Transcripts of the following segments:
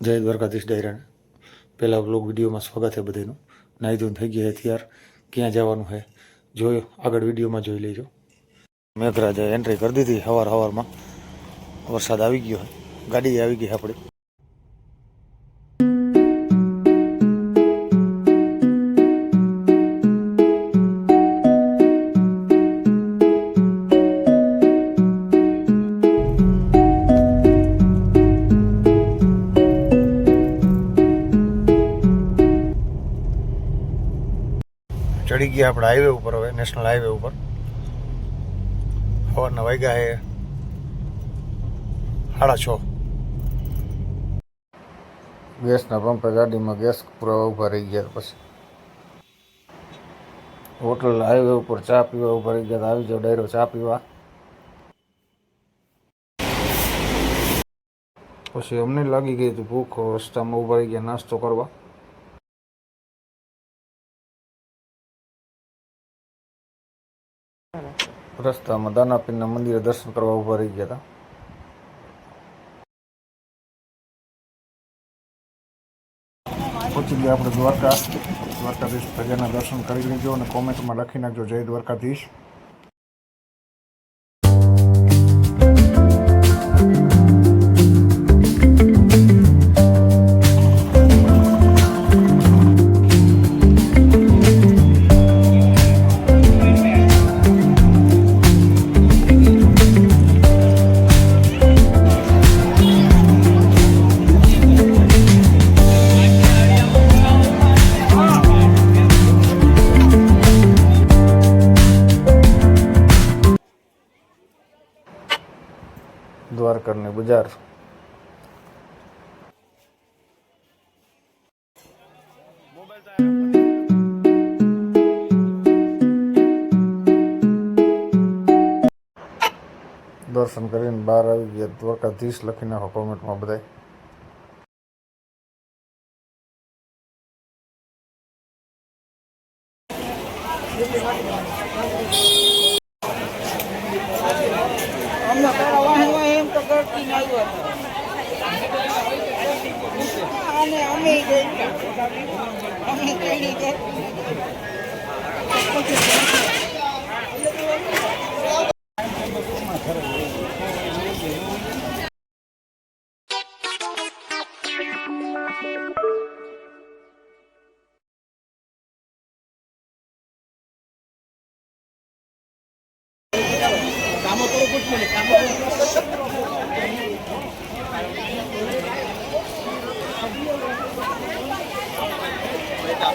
જય દ્વારકાધીશ ડાયરાને. પહેલાં બ્લોગ વિડીયોમાં સ્વાગત છે બધાનું. નાહી ધોઈને થઈ ગયા હથિયાર ક્યાં જવાનું છે? જોયો. આગળ વિડીયોમાં જોઈ લેજો. મેઘરાજાએ એન્ટ્રી કરી દીધી સવાર હવારમાં. વરસાદ આવી ગયો ગાડી આવી ગઈ આપણી. ચડી ગયા આપણે હાઈવે ઉપર હવે નેશનલ હાઈવે ઉપર. સવારના વાગ્યા એ સાડા છ. ગેસના પંપે ગાડીમાં ગેસ પુરાવા ઊભા રહી ગયા પછી. હોટલ હાઈવે ઉપર ચા પીવા ઊભા રહી ગયા આવી જાઓ ડાયરો ચા પીવા. પછી અમને લાગી ગઈ હતી ભૂખ રસ્તામાં ઊભા રહી ગયા નાસ્તો કરવા. રસ્તામાં દાનાપીરના મંદિરે દર્શન કરવા ઊભા રહી ગયા હતા. પહોંચી ગયા આપણે દ્વારકા. દ્વારકાધીશ પ્રજાના દર્શન કરી લેજો અને કોમેન્ટમાં લખી નાખજો. જય દ્વારકાધીશ. દ્વારકાની બજાર. દર્શન કરીને બહાર આવી ગયા. દ્વારકાધીશ લખી નાખો કોમેન્ટમાં બધાય. কাম করো কাম করো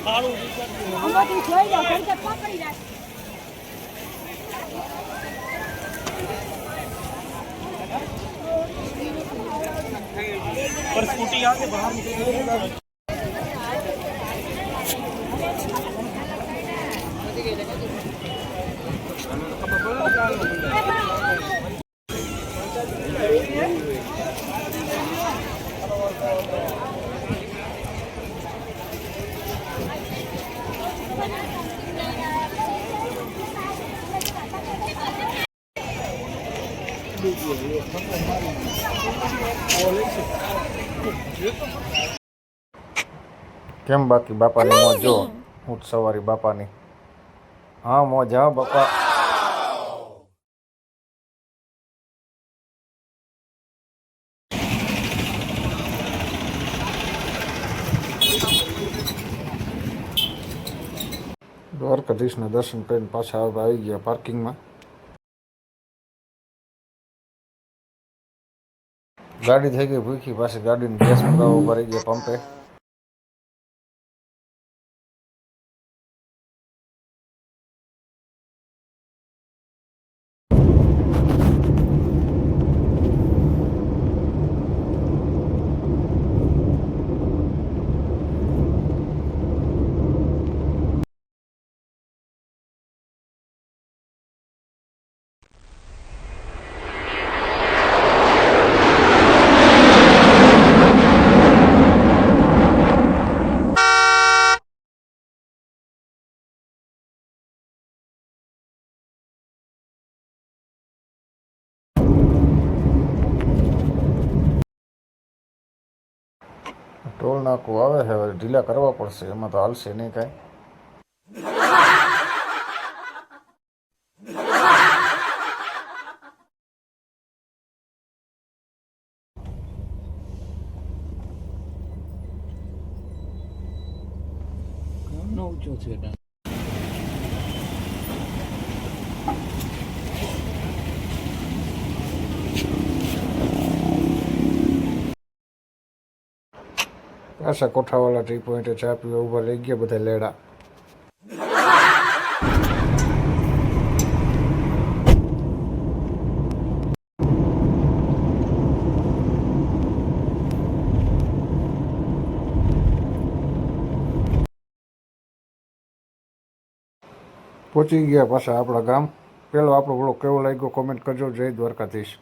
આવું છે આમાં તું જોઈ લો ઘડી તો પકડી જાય કેમ બાકી બાપાની મોજ જો? ઊંટ સવારી બાપાની. હા મોજ હા બાપા. દ્વારકાધીશના દર્શન કરીને પાછા આવી ગયા પાર્કિંગમાં. ગાડી થઈ ગઈ ભૂખી પાછી ગાડીને ગેસ પુરાવો ભરી ગયા પંપે ટોલ નાકું આવે છે હવે ઢીલા કરવા પડશે એમાં તો હાલશે નહીં કાંઈ ઘણો ઊંચો છે ડાળ. પાછા કોઠાવાળા ટી પોઈન્ટે ચા પીવા ઊભા લઈ ગયા બધા લેડા પહોંચી ગયા પાછા આપણા ગામ પેલો આપણો બ્લોગ કેવો લાગ્યો કોમેન્ટ કરજો જય દ્વારકાધીશ